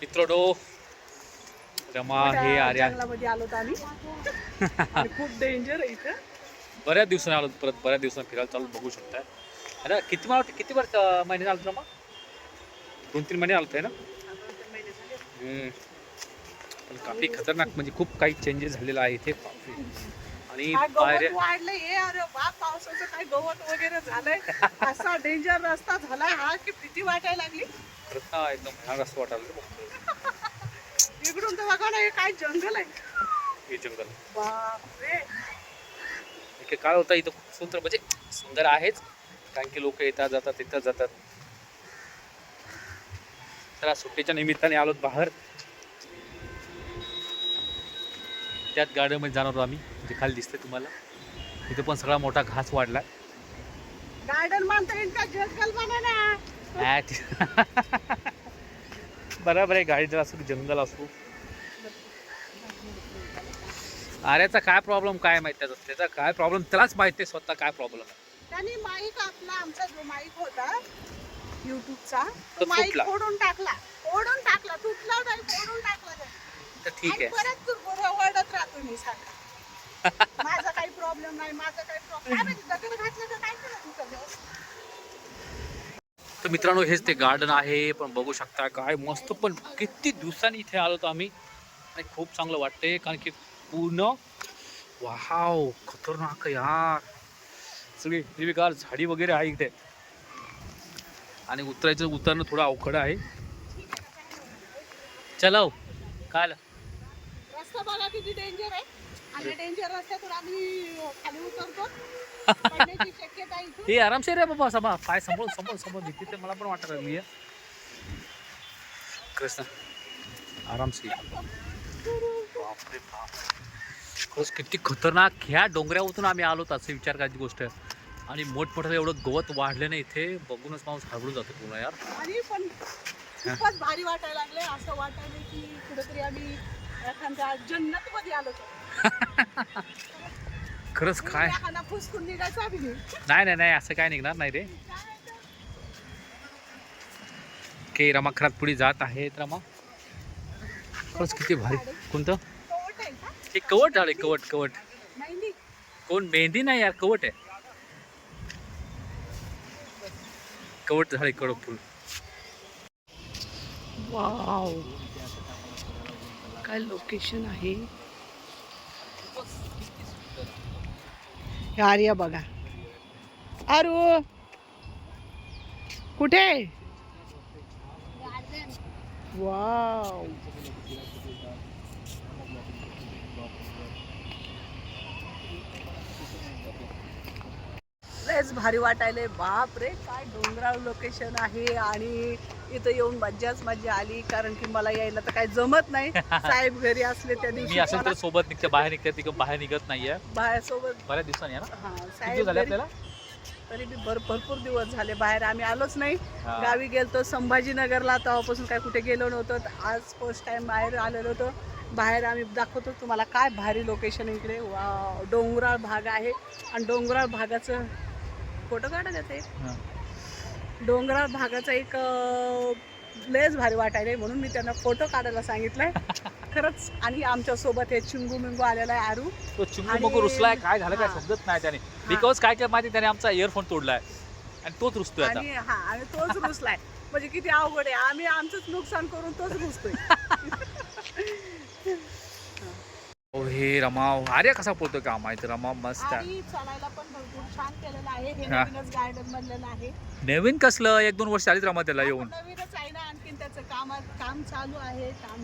मित्रोडो रमा हे आर्या. आलो आम्ही. खूप डेंजर आहे इथं. बऱ्याच दिवसांनी आलो परत बऱ्याच दिवसांनी फिरायला चालू बघू शकताय. अरे किती मला वाटतं किती वर्ष महिने आलो रमा? दोन तीन महिने आलो आहे ना? हम्म. पण काफी खतरनाक म्हणजे खूप काही चेंजेस झालेला आहे इथे. आणि पावसाचं काय गवत वगैरे झालंय? असा डेंजर रस्ता झालाय हा की भीती वाटायला लागली. खरंच ना एकदम भयानक असं वाटायला इकडून तर बघा ना हे काय जंगल आहे. हे जंगल. बापरे. इथे काय होतं इथं खूप सुंदर म्हणजे सुंदर आहेच. कारण की लोक येतात जातात येतात जातात. तर सुट्टीच्या निमित्ताने आलो बाहेर. त्यात गार्डनमध्ये जाणार आहोत आम्ही जे खाली दिसतंय तुम्हाला. इथे पण सगळा मोठा घास वाढला गार्डन मानता येईल का? जंगल म्हणा बरोबर आहे गाडी असो की जंगल असो. अरेचा काय प्रॉब्लेम काय माहिती त्याचा? त्याचा काय प्रॉब्लेम त्यालाच माहिती आहे स्वतः काय प्रॉब्लेम आहे. त्यांनी माईक आपला आमचा जो माईक होता युट्यूबचा तो तो माईक तुटला. फोडून टाकला. फोडून टाकला तुटला नाही फोडून टाकला त्याने. तर ठीक आणि आहे. परत तू ओरडत राहतो मी सांगा माझा काही प्रॉब्लेम नाही माझा काही प्रॉब्लेम काय माहिती दगड घातलं तर काय केलं तुझं? तर मित्रांनो हेच ते गार्डन आहे. पण बघू शकता काय मस्त पण किती दिवसांनी इथे आलो होतो आम्ही. आणि खूप चांगलं वाटते कारण की पूर्ण वाव खतरनाक यार. सगळी हिरवीगार झाडी वगैरे आहे इथे. आणि उतरायचं उतरणं थोडं अवघड आहे. चलाव हो, काय डेंजर आहे. आणि डेंजर रस्त्यातून आम्ही खाली उतरतो. पडण्याची शक्यता आहे इथून. हे आरामशीर आहे बाबा सभा पाय सांभाळून सांभाळून सांभाळून भीती तर मला पण वाटत आहे. कृष्ण आरामशीर. बापरे बाप. खरंच किती खतरनाक. ह्या डोंगरावरून आम्ही आलो असं विचार करायची गोष्ट. आहे आणि मोठमोठं एवढं गवत वाढलं नाही इथे. बघूनच माणूस घाबरून जातो पूर्ण यार. आणि पण खूपच भारी वाटायला लागले असं वाटायला की कुठेतरी आम्ही एखाद्या जन्नत मध्ये आलो होतो खरंच काय? फुसकून निघायचं नाही नाही नाही असं काय निघणार नाही रे. के रमा खरात पुढे जात आहेत रमा. खरंच किती भारी. कोणतं? कवट आहे का? हे कवट झाले कवट कवट. मेहंदी. कोण? मेहंदी नाही यार कवट आहे. कवट झाले कडक फुल. वाव. काय लोकेशन आहे? आर्या बघा. आरू! कुठे? वाव लयच भारी वाटायले. बाप रे काय डोंगराळ लोकेशन आहे आणि इथं येऊन मज्जाच मज्जा आली. कारण की मला यायला तर काही जमत नाही. साहेब घरी असले त्या मी दिवशी असेल तर मला सोबत निघते. बाहेर निघते तिकडे बाहेर निघत नाहीये. बाहेरसोबत बऱ्याच दिवसांनी आहे ना? हा किती साहेब दिवस झाले घरी- आपल्याला? तरी बी भर भरपूर दिवस झाले. बाहेर आम्ही आलोच नाही. हा. गावी गेलतो संभाजीनगरला. तेव्हापासून काय कुठे गेलो नव्हतो. तर आज फर्स्ट टाइम बाहेर आलेलो होतो. बाहेर आम्ही दाखवतो तुम्हाला काय भारी लोकेशन इकडे. वा डोंगराळ भाग आहे. आणि डोंगराळ भागाचं फोटो काढा त्याचे हा. डोंगराळ भागाचा एक लयच भारी वाटायला म्हणून मी त्यांना फोटो काढायला सांगितलंय. खरंच आणि आमच्यासोबत हे चिंगू मिंगू आलेला आहे आरू. तो चिंगू मग रुसलाय काय झालं काय. समजत नाही त्याने. बिकॉज काय काय माहिती त्याने आमचा इयरफोन तोडलाय. आणि तोच रुसतोय आणि हा आणि तोच रुसलाय. म्हणजे किती अवघड आहे. आम्ही आमचंच नुकसान करून तोच रुसतोय. ओ हे रमाव अरे कसा पोहतोय का माहिती रमाव मस्त आहे. चालायला पण भरपूर छान केलेलं आहे. हे हा. नवीनच गार्डन बनलेलं आहे. नवीन कसलं? एक दोन वर्ष आलीच रमा त्याला येऊन. आपण नवीनच आहे ना त्याचं काम काम चालू आहे. काम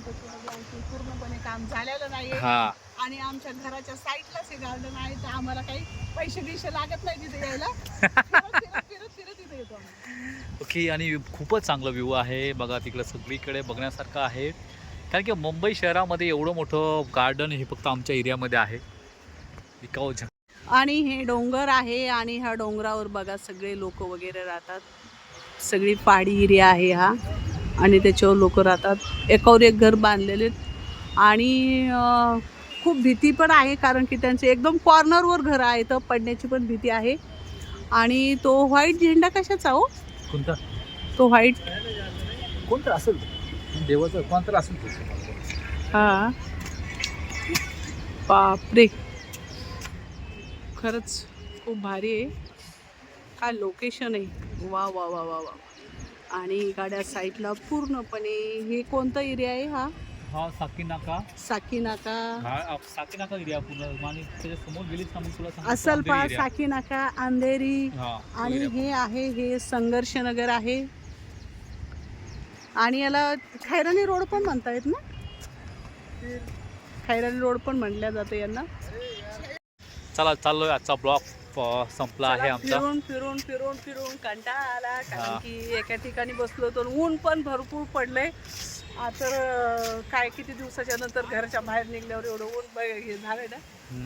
आणखी पूर्णपणे काम झालेलं नाही हा. आणि आमच्या घराच्या साईडलाच हे गार्डन आहे तर आम्हाला काही पैसे बिशे लागत नाही तिथे यायला. फिरत फिरत फिरत फिरत तिथे येतो आम्ही. ओके आणि खूपच चांगलं व्ह्यू आहे. बघा तिकडं सगळीकडे बघण्यासारखं आहे. कारण की मुंबई शहरामध्ये एवढं मोठं गार्डन हे फक्त आमच्या एरियामध्ये आहे. विकाऊ झ आणि हे डोंगर आहे आणि ह्या डोंगरावर बघा सगळे लोक वगैरे राहतात. सगळी पहाडी एरिया आहे हा. आणि त्याच्यावर लोक राहतात. एकावर एक घर बांधलेले. आणि खूप भीती पण आहे कारण की त्यांचे एकदम कॉर्नरवर घर आहे. तर पडण्याची पण भीती आहे. आणि तो व्हाईट झेंडा कशाचा हो? कोणता? तो व्हाईट कोणता असेल? देवाचं कोणतं असेल तुझं हा. बापरे. खरंच खूप भारी आहे. काय लोकेशन आहे. वा वा वा वा वा. आणि गाड्या साईडला पूर्णपणे हे कोणता एरिया आहे हा? हा साकी नाका साकी नाका हा साकी नाका एरिया पूर्ण. आणि गेलीस ना मग तुला सांगतो असलपा अंधेरी area. साकी नाका अंधेरी हा तो आणि area हे आहे हे संघर्ष नगर आहे. आणि याला खैरानी रोड पण म्हणता येत ना? खैरानी रोड पण म्हणल्या जातं यांना. चला चाललोय आजचा ब्लॉग संपला आहे आमचा. फिरून फिरून फिरून फिरून कंटाळा आला. कारण की एका ठिकाणी बसलो तर ऊन पण भरपूर पडलंय. आ, तर काय किती दिवसाच्या नंतर घराच्या बाहेर निघल्यावर एवढं ऊन बघ- झालंय ना?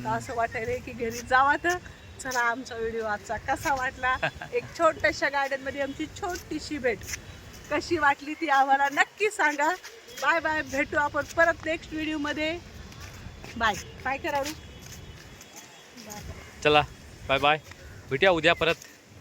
तर असं वाटायलंय की घरी जावा तर. चला आमचा व्हिडिओ आजचा कसा वाटला? एक छोट्याशा गार्डनमध्ये आमची छोटीशी भेट. कशी वाटली ती आम्हाला नक्की सांगा. बाय बाय भेटू आपण परत नेक्स्ट व्हिडिओमध्ये बाय. काय करा चला बाय बाय. भेटूया उद्या परत.